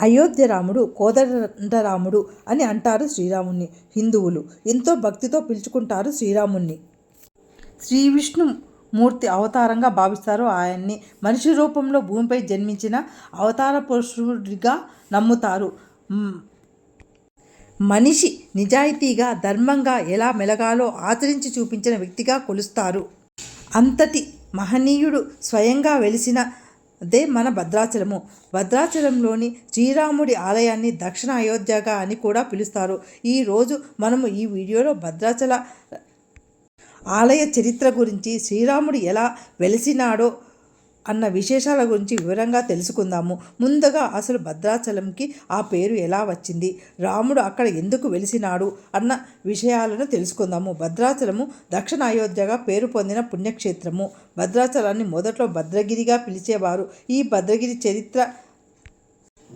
అయోధ్య రాముడు కోదండరాముడు అని అంటారు శ్రీరాముణ్ణి. హిందువులు ఎంతో భక్తితో పిలుచుకుంటారు శ్రీరాముణ్ణి. శ్రీ విష్ణు మూర్తి అవతారంగా భావిస్తారు ఆయన్ని. మనిషి రూపంలో భూమిపై జన్మించిన అవతార పురుషుడిగా నమ్ముతారు. మనిషి నిజాయితీగా ధర్మంగా ఎలా మెలగాలో ఆచరించి చూపించిన వ్యక్తిగా కొలుస్తారు. అంతటి మహనీయుడు స్వయంగా వెలిసిన అదే మన భద్రాచలము. భద్రాచలంలోని శ్రీరాముడి ఆలయాన్ని దక్షిణ అయోధ్యగా అని కూడా పిలుస్తారు. ఈరోజు మనము ఈ వీడియోలో భద్రాచల ఆలయ చరిత్ర గురించి శ్రీరాముడు ఎలా వెలిసినాడో అన్న విశేషాల గురించి వివరంగా తెలుసుకుందాము. ముందుగా అసలు భద్రాచలంకి ఆ పేరు ఎలా వచ్చింది? రాముడు అక్కడ ఎందుకు వెలిసినాడు? అన్న విషయాలను తెలుసుకుందాము. భద్రాచలము దక్షిణ అయోధ్యగా పేరు పొందిన పుణ్యక్షేత్రము. భద్రాచలాన్ని మొదట్లో భద్రగిరిగా పిలిచేవారు. ఈ భద్రగిరి చరిత్ర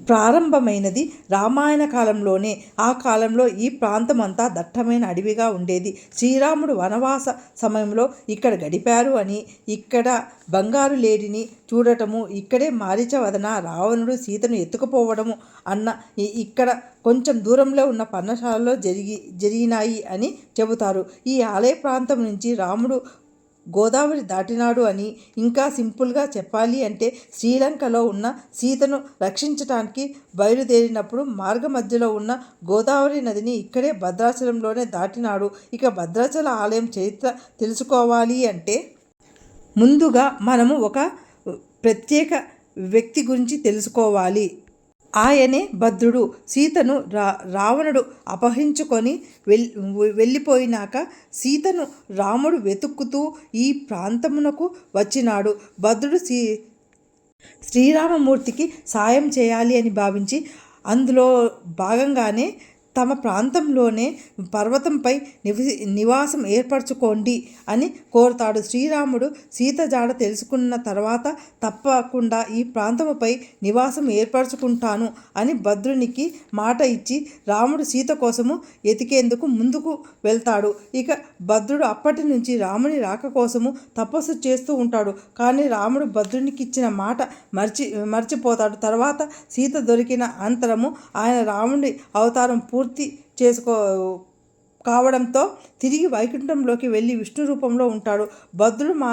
ప్రారంభమైనది రామాయణ కాలంలోనే. ఆ కాలంలో ఈ ప్రాంతం అంతా దట్టమైన అడవిగా ఉండేది. శ్రీరాముడు వనవాస సమయంలో ఇక్కడ గడిపారు అని ఇక్కడ బంగారు లేడిని చూడటము ఇక్కడే మారిచవదన రావణుడు సీతను ఎత్తుకుపోవడము అన్న ఇక్కడ కొంచెం దూరంలో ఉన్న పర్ణశాలలో జరిగి జరిగినాయి అని చెబుతారు. ఈ ఆలయ ప్రాంతం నుంచి రాముడు గోదావరి దాటినాడు అని ఇంకా సింపుల్గా చెప్పాలి అంటే శ్రీలంకలో ఉన్న సీతను రక్షించటానికి బయలుదేరినప్పుడు మార్గ మధ్యలో ఉన్న గోదావరి నదిని ఇక్కడే భద్రాచలంలోనే దాటినాడు. ఇక భద్రాచల ఆలయం చరిత్ర తెలుసుకోవాలి అంటే ముందుగా మనము ఒక ప్రత్యేక వ్యక్తి గురించి తెలుసుకోవాలి. ఆయనే భద్రుడు. సీతను రా రావణుడు అపహరించుకొని వెల్ వెళ్ళిపోయినాక సీతను రాముడు వెతుక్కుతూ ఈ ప్రాంతమునకు వచ్చినాడు. భద్రుడు సీ శ్రీరామమూర్తికి సాయం చేయాలి అని భావించి అందులో భాగంగానే తమ ప్రాంతంలోనే పర్వతంపై నివసి నివాసం ఏర్పరచుకోండి అని కోరుతాడు. శ్రీరాముడు సీత జాడ తెలుసుకున్న తర్వాత తప్పకుండా ఈ ప్రాంతముపై నివాసం ఏర్పరచుకుంటాను అని భద్రునికి మాట ఇచ్చి రాముడు సీత కోసము ఎతికేందుకు ముందుకు వెళ్తాడు. ఇక భద్రుడు అప్పటి నుంచి రాముని రాక కోసము తపస్సు చేస్తూ ఉంటాడు. కానీ రాముడు భద్రునికి ఇచ్చిన మాట మర్చి మర్చిపోతాడు. తర్వాత సీత దొరికిన అంతరము ఆయన రాముడి అవతారం పూర్తి పూర్తి చేసుకో కావడంతో తిరిగి వైకుంఠంలోకి వెళ్ళి విష్ణు రూపంలో ఉంటాడు. భద్రుడు మా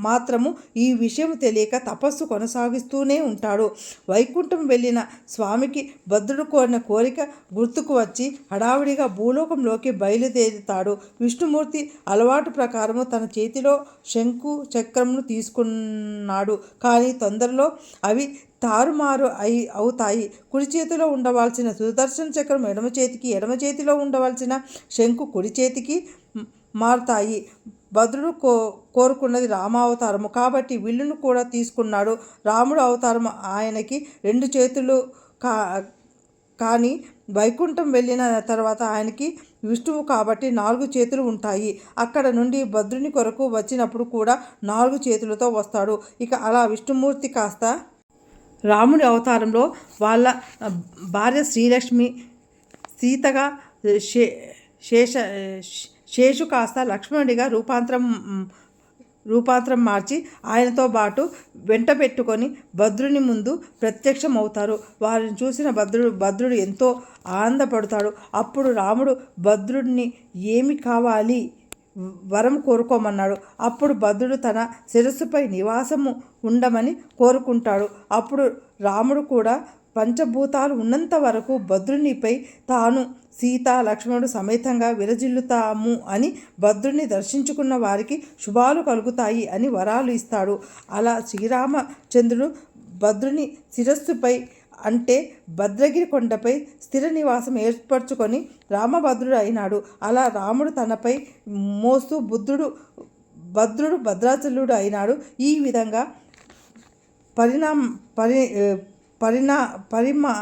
మాత్రము ఈ విషయం తెలియక తపస్సు కొనసాగిస్తూనే ఉంటాడు. వైకుంఠం వెళ్ళిన స్వామికి భద్రుడు కోరిన కోరిక గుర్తుకు వచ్చి హడావిడిగా భూలోకంలోకి బయలుదేరుతాడు. విష్ణుమూర్తి అలవాటు ప్రకారము తన చేతిలో శంకు చక్రంను తీసుకున్నాడు. కానీ తొందరలో అవి తారుమారు అయి అవుతాయి. కుడి చేతిలో ఉండవలసిన సుదర్శన చక్రం ఎడమ చేతికి ఎడమ చేతిలో ఉండవలసిన శంకు కుడి చేతికి మారుతాయి. భద్రుడు కో కోరుకున్నది రామావతారము. కాబట్టి విల్లును కూడా తీసుకున్నాడు. రాముడు అవతారం ఆయనకి రెండు చేతులు కా కానీ వైకుంఠం వెళ్ళిన తర్వాత ఆయనకి విష్ణువు కాబట్టి నాలుగు చేతులు ఉంటాయి. అక్కడ నుండి భద్రుని కొరకు వచ్చినప్పుడు కూడా నాలుగు చేతులతో వస్తాడు. ఇక అలా విష్ణుమూర్తి కాస్త రాముడి అవతారంలో వాళ్ళ భార్య శ్రీలక్ష్మి సీతగా శే శేష శేషు కాస్త లక్ష్మణుడిగా రూపాంతరం రూపాంతరం మార్చి ఆయనతో పాటు వెంట పెట్టుకొని భద్రుని ముందు ప్రత్యక్షమవుతారు. వారిని చూసిన భద్రుడు భద్రుడు ఎంతో ఆనందపడతాడు. అప్పుడు రాముడు భద్రుడిని ఏమి కావాలి? వరం కోరుకోమన్నాడు. అప్పుడు భద్రుడు తన శిరస్సుపై నివాసము ఉండమని కోరుకుంటాడు. అప్పుడు రాముడు కూడా పంచభూతాలు ఉన్నంత వరకు భద్రునిపై తాను సీత లక్ష్మణుడు సమేతంగా విరజిల్లుతాము అని భద్రుని దర్శించుకున్న వారికి శుభాలు కలుగుతాయి అని వరాలు ఇస్తాడు. అలా శ్రీరామచంద్రుడు భద్రుని శిరస్సుపై అంటే భద్రగిరి కొండపై స్థిర నివాసం ఏర్పరచుకొని రామభద్రుడు అయినాడు. అలా రాముడు తనపై మోస్తూ బుద్ధుడు భద్రుడు భద్రాచలుడు అయినాడు. ఈ విధంగా పరిణామ పరి పరిణా పరిమా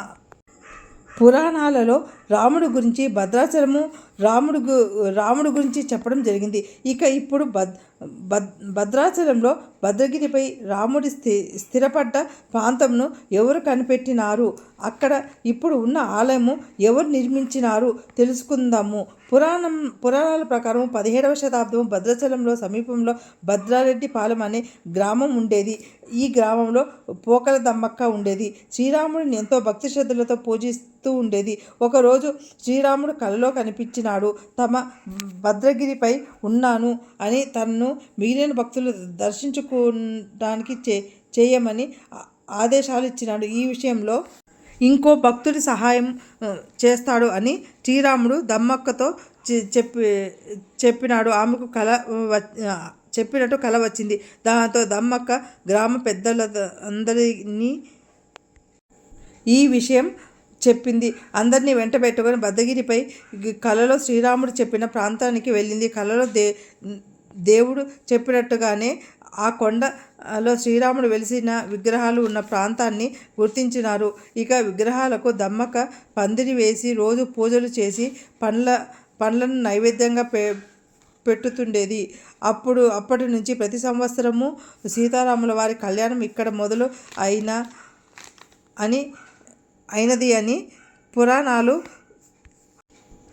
పురాణాలలో రాముడు గురించి భద్రాచలము రాముడు గు- రాముడు గురించి చెప్పడం జరిగింది. ఇక ఇప్పుడు భద్ భద్రాచలంలో భద్రగిరిపై రాముడి స్థి స్థిరపడ్డ ప్రాంతంను ఎవరు కనిపెట్టినారు? అక్కడ ఇప్పుడు ఉన్న ఆలయము ఎవరు నిర్మించినారు? తెలుసుకుందాము. పురాణం పురాణాల ప్రకారం పదిహేడవ శతాబ్దం భద్రాచలంలో సమీపంలో భద్రారెడ్డి పాలెం అనే గ్రామం ఉండేది. ఈ గ్రామంలో పోకల దమ్మక్క ఉండేది. శ్రీరాముడిని ఎంతో భక్తి శ్రద్ధలతో పూజిస్తూ ఉండేది. ఒకరోజు శ్రీరాముడు కలలో కనిపించినాడు. తమ భద్రగిరిపై ఉన్నాను అని తనను మిగిలిన భక్తులు దర్శించుకోవడానికి చే చేయమని ఆదేశాలు ఇచ్చినాడు. ఈ విషయంలో ఇంకో భక్తుడి సహాయం చేస్తాడు అని శ్రీరాముడు దమ్మక్కతో చెప్పి చెప్పినాడు. ఆమెకు కల వ- చెప్పినట్టు కల వచ్చింది. దాంతో దమ్మక్క గ్రామ పెద్దల అందరినీ ఈ విషయం చెప్పింది. అందరినీ వెంట పెట్టుకొని భద్రగిరిపై కలలో శ్రీరాముడు చెప్పిన ప్రాంతానికి వెళ్ళింది. కలలో దే దేవుడు చెప్పినట్టుగానే ఆ కొండలో శ్రీరాముడు వెలిసిన విగ్రహాలు ఉన్న ప్రాంతాన్ని గుర్తించినారు. ఇక విగ్రహాలకు దమ్మక పందిరి వేసి రోజు పూజలు చేసి పండ్ల పండ్లను నైవేద్యంగా పె పెట్టుతుండేది. అప్పుడు అప్పటి నుంచి ప్రతి సంవత్సరము సీతారాముల వారి కళ్యాణం ఇక్కడ మొదలు అయిన అని అయినది అని పురాణాలు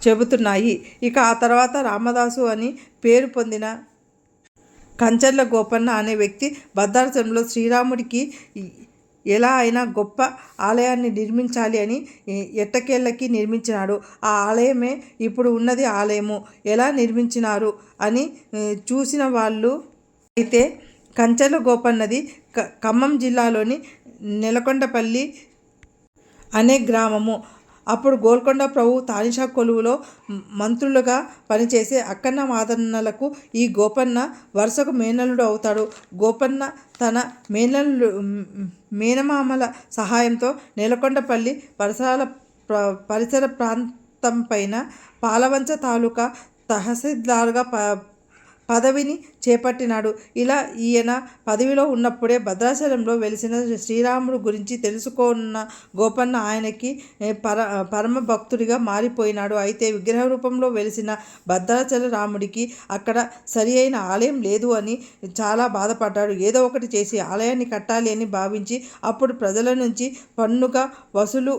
చెబుతున్నాయి. ఇక ఆ తర్వాత రామదాసు అని పేరు పొందిన కంచర్ల గోపన్న అనే వ్యక్తి భద్రాచలంలో శ్రీరాముడికి ఎలా అయినా గొప్ప ఆలయాన్ని నిర్మించాలి అని ఎట్టకేళ్ళకి నిర్మించినాడు. ఆ ఆలయమే ఇప్పుడు ఉన్నది ఆలయము. ఎలా నిర్మించినారు అని చూసిన వాళ్ళు అయితే కంచర్ల గోపన్నది క- ఖమ్మం జిల్లాలోని నెలకొండపల్లి అనే గ్రామము. అప్పుడు గోల్కొండ ప్రభు తానిషా కొలువులో మంత్రులుగా పనిచేసే అక్కన్న మాదన్నలకు ఈ గోపన్న వరుసకు మేనల్లుడు అవుతాడు. గోపన్న తన మేనల్లు మేనమామల సహాయంతో నేలకొండపల్లి పరిసరాల పరిసర ప్రాంతం పైన పాలవంచ తాలూకా తహసీల్దార్గా ప పదవిని చేపట్టినాడు. ఇలా ఈయన పదవిలో ఉన్నప్పుడే భద్రాచలంలో వెలిసిన శ్రీరాముడు గురించి తెలుసుకున్న గోపన్న ఆయనకి పర పరమ భక్తుడిగా మారిపోయినాడు. అయితే విగ్రహ రూపంలో వెలిసిన భద్రాచల రాముడికి అక్కడ సరి అయిన ఆలయం లేదు అని చాలా బాధపడ్డాడు. ఏదో ఒకటి చేసి ఆలయాన్ని కట్టాలి అని భావించి అప్పుడు ప్రజల నుంచి పన్నుగా వసూలు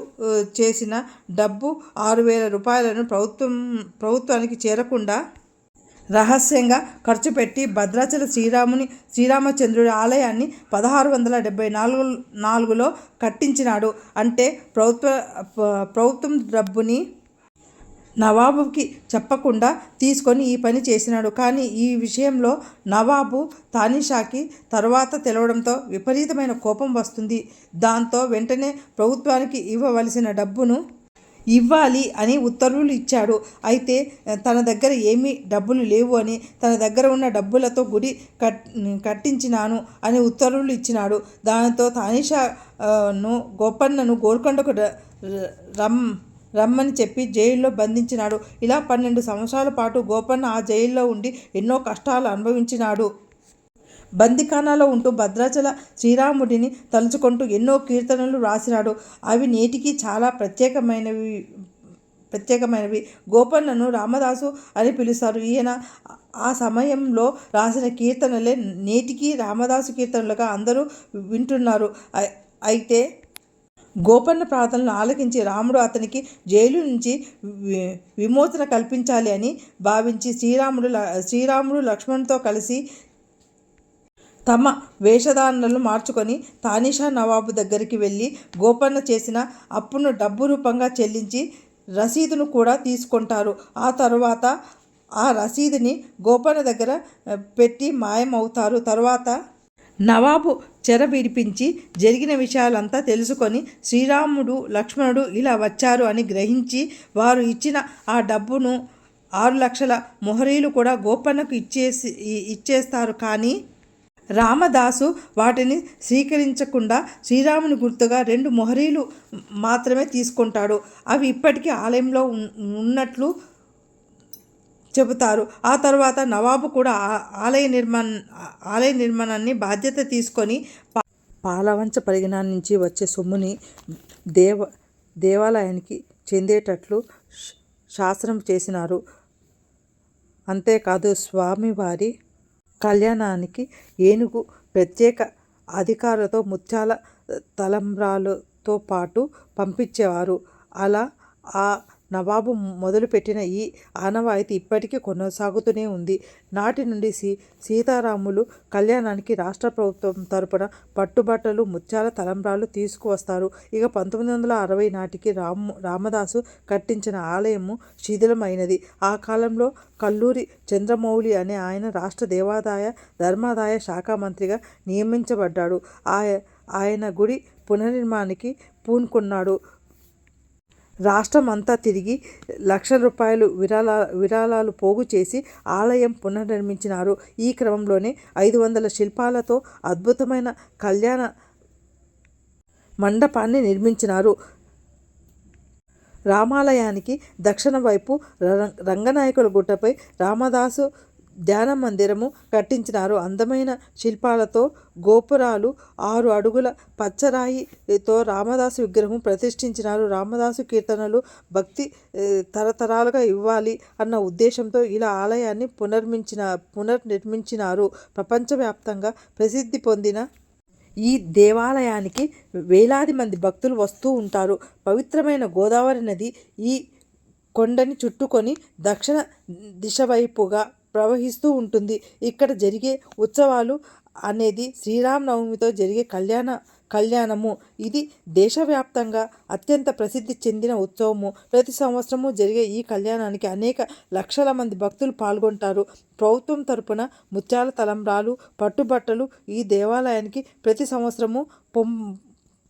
చేసిన డబ్బు ఆరు వేల రూపాయలను ప్రభుత్వం ప్రభుత్వానికి చేరకుండా రహస్యంగా ఖర్చు పెట్టి భద్రాచల శ్రీరాముని శ్రీరామచంద్రుడి ఆలయాన్ని పదహారు వందల డెబ్బై నాలుగు నాలుగులో కట్టించినాడు. అంటే ప్రభుత్వ ప్రభుత్వం డబ్బుని నవాబుకి చెప్పకుండా తీసుకొని ఈ పని చేసినాడు. కానీ ఈ విషయంలో నవాబు తానిషాకి తర్వాత తెలవడంతో విపరీతమైన కోపం వస్తుంది. దాంతో వెంటనే ప్రభుత్వానికి ఇవ్వవలసిన డబ్బును ఇవ్వాలి అని ఉత్తర్వులు ఇచ్చాడు. అయితే తన దగ్గర ఏమీ డబ్బులు లేవు అని తన దగ్గర ఉన్న డబ్బులతో గుడి కట్ కట్టించినాను అని ఉత్తర్వులు ఇచ్చినాడు. దానితో తానిషా ను గోపన్నను గోల్కొండకు రమ్ రమ్మని చెప్పి జైల్లో బంధించినాడు. ఇలా పన్నెండు సంవత్సరాల పాటు గోపన్న ఆ జైల్లో ఉండి ఎన్నో కష్టాలు అనుభవించినాడు. బందిఖానాలో ఉంటూ భద్రాచల శ్రీరాముడిని తలుచుకుంటూ ఎన్నో కీర్తనలు రాసినాడు. అవి నేటికి చాలా ప్రత్యేకమైనవి ప్రత్యేకమైనవి. గోపన్నను రామదాసు అని పిలుస్తారు. ఈయన ఆ సమయంలో రాసిన కీర్తనలే నేటికి రామదాసు కీర్తనలుగా అందరూ వింటున్నారు. అయితే గోపన్న ప్రార్థనలు ఆలకించి రాముడు అతనికి జైలు నుంచి విమోచన కల్పించాలి అని భావించి శ్రీరాముడు శ్రీరాముడు లక్ష్మణ్తో కలిసి తమ వేషధారణలు మార్చుకొని తానిషా నవాబు దగ్గరికి వెళ్ళి గోపన్న చేసిన అప్పును డబ్బు రూపంగా చెల్లించి రసీదును కూడా తీసుకుంటారు. ఆ తర్వాత ఆ రసీదుని గోపన్న దగ్గర పెట్టి మాయమవుతారు. తర్వాత నవాబు చెర విడిపించి జరిగిన విషయాలంతా తెలుసుకొని శ్రీరాముడు లక్ష్మణుడు ఇలా వచ్చారు అని గ్రహించి వారు ఇచ్చిన ఆ డబ్బును ఆరు లక్షల మొహరీలు కూడా గోపన్నకు ఇచ్చేసి ఇచ్చేస్తారు. కానీ రామదాసు వాటిని స్వీకరించకుండా శ్రీరాముని గుర్తుగా రెండు మొహరీలు మాత్రమే తీసుకుంటాడు. అవి ఇప్పటికీ ఆలయంలో ఉన్నట్లు చెబుతారు. ఆ తర్వాత నవాబు కూడా ఆ- ఆలయ నిర్మాణ ఆలయ నిర్మాణాన్ని బాధ్యత తీసుకొని పాలవంచ పరిగణ నుంచి వచ్చే సొమ్ముని దేవ దేవాలయానికి చెందేటట్లు శాస్త్రం శాసనం చేసినారు. అంతేకాదు స్వామివారి కళ్యాణానికి ఏనుగు ప్రత్యేక అధికారులతో ముత్యాల తలంబ్రాలతో పాటు పంపించేవారు. అలా ఆ నవాబు మొదలుపెట్టిన ఈ ఆనవాయితీ ఇప్పటికీ కొనసాగుతూనే ఉంది. నాటి నుండి సీ సీతారాములు కళ్యాణానికి రాష్ట్ర ప్రభుత్వం తరపున పట్టుబట్టలు ముత్యాల తలంబ్రాలు తీసుకువస్తారు. ఇక పంతొమ్మిది వందల అరవై నాటికి రాము రామదాసు కట్టించిన ఆలయము శిథిలమైనది. ఆ కాలంలో కల్లూరి చంద్రమౌళి అనే ఆయన రాష్ట్ర దేవాదాయ ధర్మాదాయ శాఖ మంత్రిగా నియమించబడ్డాడు. ఆయ ఆయన గుడి పునర్నిర్మాణానికి పూనుకున్నాడు. రాష్ట్రం అంతా తిరిగి లక్షల రూపాయలు విరాళ విరాళాలు పోగు చేసి ఆలయం పునర్నిర్మించినారు. ఈ క్రమంలోనే ఐదు వందల శిల్పాలతో అద్భుతమైన కళ్యాణ మండపాన్ని నిర్మించినారు. రామాలయానికి దక్షిణ వైపు రంగనాయకుల గుట్టపై రామదాసు ధ్యాన మందిరము కట్టించినారు. అందమైన శిల్పాలతో గోపురాలు ఆరు అడుగుల పచ్చరాయితో రామదాసు విగ్రహం ప్రతిష్ఠించినారు. రామదాసు కీర్తనలు భక్తి తరతరాలుగా ఇవ్వాలి అన్న ఉద్దేశంతో ఇలా ఆలయాన్ని పునర్మించిన పునర్నిర్మించినారు. ప్రపంచవ్యాప్తంగా ప్రసిద్ధి పొందిన ఈ దేవాలయానికి వేలాది మంది భక్తులు వస్తూ ఉంటారు. పవిత్రమైన గోదావరి నది ఈ కొండని చుట్టుకొని దక్షిణ దిశ వైపుగా ప్రవహిస్తూ ఉంటుంది. ఇక్కడ జరిగే ఉత్సవాలు అనేది శ్రీరామనవమితో జరిగే కళ్యాణ కళ్యాణము. ఇది దేశవ్యాప్తంగా అత్యంత ప్రసిద్ధి చెందిన ఉత్సవము. ప్రతి సంవత్సరము జరిగే ఈ కళ్యాణానికి అనేక లక్షల మంది భక్తులు పాల్గొంటారు. ప్రభుత్వం తరపున ముత్యాల తలంబ్రాలు పట్టుబట్టలు ఈ దేవాలయానికి ప్రతి సంవత్సరము పొం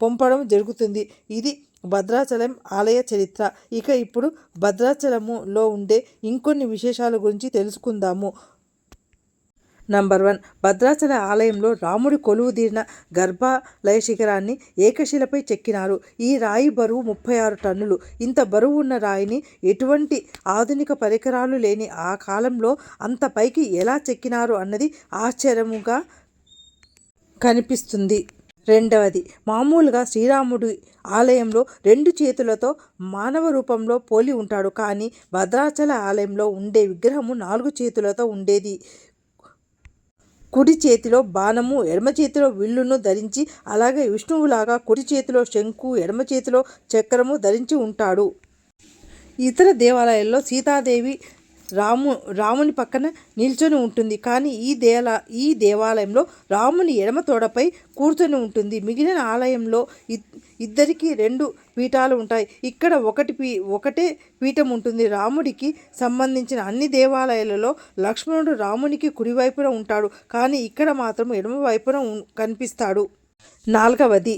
పంపడం జరుగుతుంది. ఇది భద్రాచలం ఆలయ చరిత్ర. ఇక ఇప్పుడు భద్రాచలములో ఉండే ఇంకొన్ని విశేషాల గురించి తెలుసుకుందాము. Number one. భద్రాచల ఆలయంలో రాముడి కొలువు తీరిన గర్భాలయ శిఖరాన్ని ఏకశిలపై చెక్కినారు. ఈ రాయి బరువు ముప్పై ఆరు టన్నులు. ఇంత బరువు ఉన్న రాయిని ఎటువంటి ఆధునిక పరికరాలు లేని ఆ కాలంలో అంత పైకి ఎలా చెక్కినారు అన్నది ఆశ్చర్యముగా కనిపిస్తుంది. రెండవది మామూలుగా శ్రీరాముడి ఆలయంలో రెండు చేతులతో మానవ రూపంలో పోలి ఉంటాడు. కానీ భద్రాచల ఆలయంలో ఉండే విగ్రహము నాలుగు చేతులతో ఉండేది. కుడి చేతిలో బాణము ఎడమ చేతిలో విల్లును ధరించి అలాగే విష్ణువులాగా కుడి చేతిలో శంకు ఎడమ చేతిలో చక్రము ధరించి ఉంటాడు. ఇతర దేవాలయాల్లో సీతాదేవి రాము రాముని పక్కన నిల్చొని ఉంటుంది. కానీ ఈ దేవాల ఈ దేవాలయంలో రాముని ఎడమ తోడపై కూర్చొని ఉంటుంది. మిగిలిన ఆలయంలో ఇద్దరికి రెండు పీఠాలు ఉంటాయి. ఇక్కడ ఒకటి పీ ఒకటే పీఠం ఉంటుంది. రాముడికి సంబంధించిన అన్ని దేవాలయాలలో లక్ష్మణుడు రామునికి కుడివైపున ఉంటాడు. కానీ ఇక్కడ మాత్రం ఎడమ వైపున కనిపిస్తాడు. నాలుగవది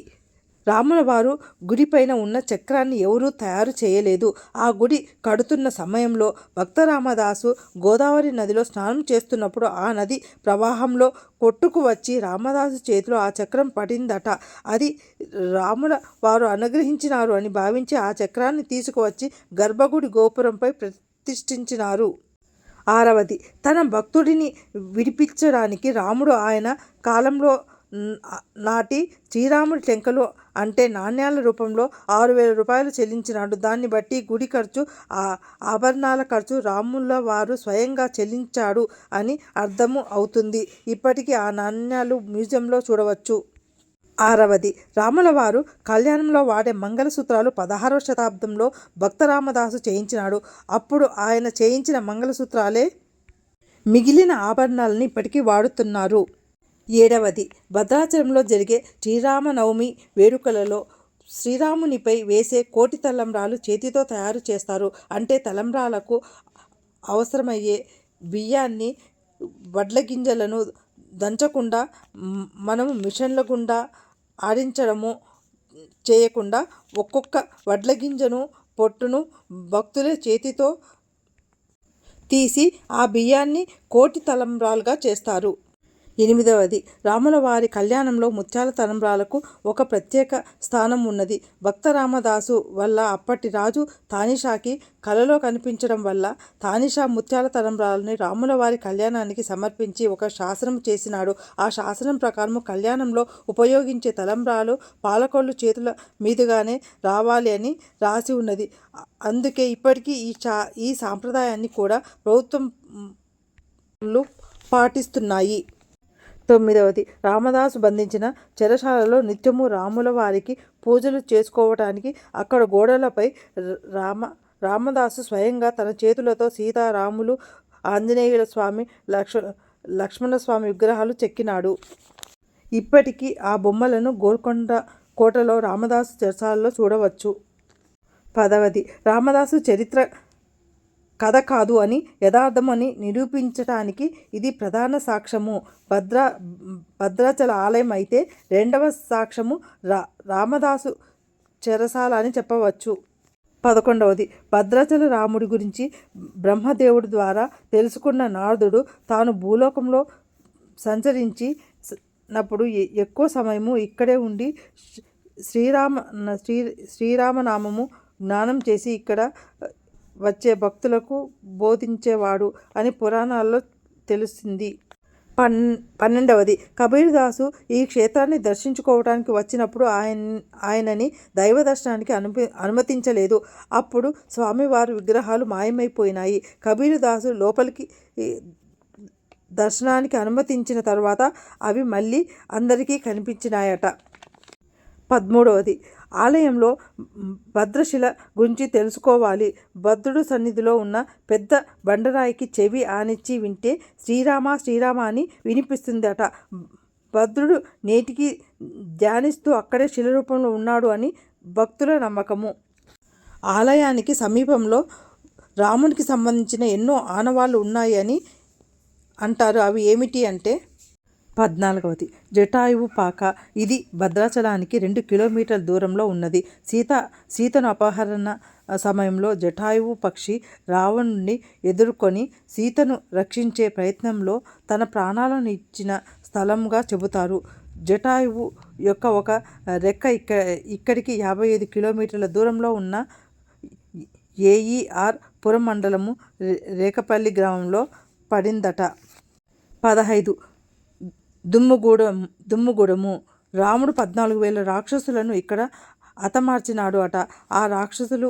రాముల వారు గుడిపైన ఉన్న చక్రాన్ని ఎవరూ తయారు చేయలేదు. ఆ గుడి కడుతున్న సమయంలో భక్తరామదాసు గోదావరి నదిలో స్నానం చేస్తున్నప్పుడు ఆ నది ప్రవాహంలో కొట్టుకు వచ్చి రామదాసు చేతిలో ఆ చక్రం పడిందట. అది రాముల వారు అనుగ్రహించినారు అని భావించి ఆ చక్రాన్ని తీసుకువచ్చి గర్భగుడి గోపురంపై ప్రతిష్ఠించినారు. ఆరవది తన భక్తుడిని విడిపించడానికి రాముడు ఆయన కాలంలో నాటి శ్రీరాముడి టెంకలు అంటే నాణ్యాల రూపంలో ఆరు వేల రూపాయలు చెల్లించినాడు. దాన్ని బట్టి గుడి ఖర్చు ఆ ఆభరణాల ఖర్చు రాముల వారు స్వయంగా చెల్లించాడు అని అర్థము అవుతుంది. ఇప్పటికీ ఆ నాణ్యాలు మ్యూజియంలో చూడవచ్చు. ఆరవది రాముల వారు కళ్యాణంలో వాడే మంగళసూత్రాలు పదహారవ శతాబ్దంలో భక్తరామదాసు చేయించినాడు. అప్పుడు ఆయన చేయించిన మంగళసూత్రాలే మిగిలిన ఆభరణాలని ఇప్పటికీ వాడుతున్నారు. ఏడవది. భద్రాచలంలో జరిగే శ్రీరామనవమి వేడుకలలో శ్రీరామునిపై వేసే కోటి తలంబ్రాలు చేతితో తయారు చేస్తారు. అంటే తలంబ్రాలకు అవసరమయ్యే బియ్యాన్ని వడ్ల గింజలను దంచకుండా మనము మిషన్ల గుండా ఆడించడము చేయకుండా ఒక్కొక్క వడ్ల గింజను పొట్టును భక్తులే చేతితో తీసి ఆ బియ్యాన్ని కోటి తలంబ్రాలుగా చేస్తారు. ఎనిమిదవది. రాముల వారి కళ్యాణంలో ముత్యాల తలంబ్రాలకు ఒక ప్రత్యేక స్థానం ఉన్నది. భక్త రామదాసు వల్ల అప్పటి రాజు తానిషాకి కలలో కనిపించడం వల్ల తానిషా ముత్యాల తలంబ్రాలని రాముల వారి కళ్యాణానికి సమర్పించి ఒక శాసనం చేసినాడు. ఆ శాసనం ప్రకారం కళ్యాణంలో ఉపయోగించే తలంబ్రాలు పాలకొల్లు చేతుల మీదుగానే రావాలి అని రాసి ఉన్నది. అందుకే ఇప్పటికీ ఈ చా ఈ సాంప్రదాయాన్ని కూడా ప్రభుత్వం పాటిస్తున్నాయి. తొమ్మిదవది. రామదాసు బంధించిన చెరశాలలో నిత్యము రాముల వారికి పూజలు చేసుకోవటానికి అక్కడ గోడలపై రామ రామదాసు స్వయంగా తన చేతులతో సీతారాములు ఆంజనేయుల స్వామి లక్ష లక్ష్మణ స్వామి విగ్రహాలు చెక్కినాడు. ఇప్పటికీ ఆ బొమ్మలను గోల్కొండ కోటలో రామదాసు చెరసాలలో చూడవచ్చు. పదవది. రామదాసు చరిత్ర కథ కాదు అని యథార్థమని నిరూపించటానికి ఇది ప్రధాన సాక్ష్యము. భద్రా భద్రాచల ఆలయం అయితే రెండవ సాక్ష్యము రా రామదాసు చెరసాల అని చెప్పవచ్చు. పదకొండవది భద్రాచల రాముడి గురించి బ్రహ్మదేవుడి ద్వారా తెలుసుకున్న నారదుడు తాను భూలోకంలో సంచరించి నప్పుడు ఎ- ఎక్కువ సమయము ఇక్కడే ఉండి శ్రీ- శ్రీరామ శ్రీ శ్రీరామనామము జ్ఞానం చేసి ఇక్కడ వచ్చే భక్తులకు బోధించేవాడు అని పురాణాల్లో తెలుస్తుంది. పన్ పన్నెండవది కబీర్దాసు ఈ క్షేత్రాన్ని దర్శించుకోవడానికి వచ్చినప్పుడు ఆయన ఆయనని దైవ దర్శనానికి అనుమతి అనుమతించలేదు. అప్పుడు స్వామివారి విగ్రహాలు మాయమైపోయినాయి. కబీర్దాసు లోపలికి దర్శనానికి అనుమతించిన తర్వాత అవి మళ్ళీ అందరికీ కనిపించినాయట. పదమూడవది. ఆలయంలో భద్రశిల గురించి తెలుసుకోవాలి. భద్రుడు సన్నిధిలో ఉన్న పెద్ద బండరాయికి చెవి ఆనిచ్చి వింటే శ్రీరామ శ్రీరామ అని వినిపిస్తుందట. భద్రుడు నేటికి ధ్యానిస్తూ అక్కడే శిల రూపంలో ఉన్నాడు అని భక్తుల నమ్మకము. ఆలయానికి సమీపంలో రామునికి సంబంధించిన ఎన్నో ఆనవాళ్ళు ఉన్నాయని అంటారు. అవి ఏమిటి అంటే పద్నాలుగవది. జటాయువు పాక. ఇది భద్రాచలానికి రెండు కిలోమీటర్ల దూరంలో ఉన్నది. సీత సీతను అపహరణ సమయంలో జటాయువు పక్షి రావణుణ్ణి ఎదుర్కొని సీతను రక్షించే ప్రయత్నంలో తన ప్రాణాలను ఇచ్చిన స్థలంగా చెబుతారు. జటాయువు యొక్క ఒక రెక్క ఇక్క ఇక్కడికి యాభై ఐదు కిలోమీటర్ల దూరంలో ఉన్న ఏఈఆర్ పురం మండలము రేకపల్లి గ్రామంలో పడిందట. పదహైదు. దుమ్ముగూడెం దుమ్ముగూడెము. రాముడు పద్నాలుగు వేల రాక్షసులను ఇక్కడ హతమార్చినాడు అట. ఆ రాక్షసులు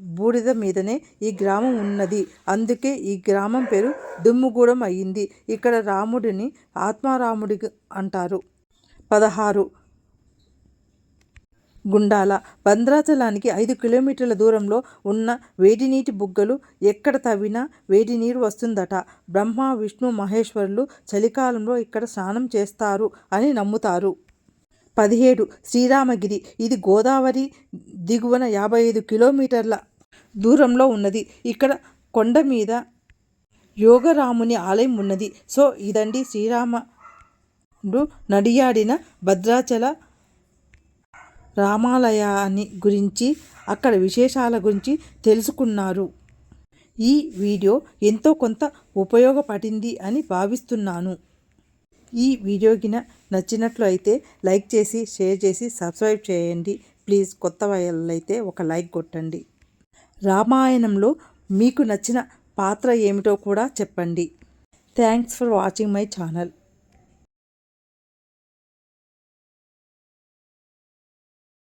బూడిద మీదనే ఈ గ్రామం ఉన్నది. అందుకే ఈ గ్రామం పేరు దుమ్ముగూడెం అయ్యింది ఇక్కడ రాముడిని ఆత్మారాముడి అంటారు. పదహారు గుండాల భద్రాచలానికి ఐదు కిలోమీటర్ల దూరంలో ఉన్న వేడినీటి బుగ్గలు ఎక్కడ తవ్వినా వేడి నీరు వస్తుందట. బ్రహ్మ విష్ణు మహేశ్వరులు చలికాలంలో ఇక్కడ స్నానం చేస్తారు అని నమ్ముతారు. పదిహేడు. శ్రీరామగిరి. ఇది గోదావరి దిగువన యాభై ఐదు కిలోమీటర్ల దూరంలో ఉన్నది. ఇక్కడ కొండ మీద యోగరాముని ఆలయం ఉన్నది. సో ఇదండి శ్రీరాముడు నడియాడిన భద్రాచల రామాలయాన్ని గురించి అక్కడ విశేషాల గురించి తెలుసుకున్నారు. ఈ వీడియో ఎంతో కొంత ఉపయోగపడింది అని భావిస్తున్నాను. ఈ వీడియో గిన నచ్చినట్లు అయితే లైక్ చేసి షేర్ చేసి సబ్స్క్రైబ్ చేయండి. ప్లీజ్ కొత్త వాళ్ళైతే ఒక లైక్ కొట్టండి. రామాయణంలో మీకు నచ్చిన పాత్ర ఏమిటో కూడా చెప్పండి. Thanks for watching my channel.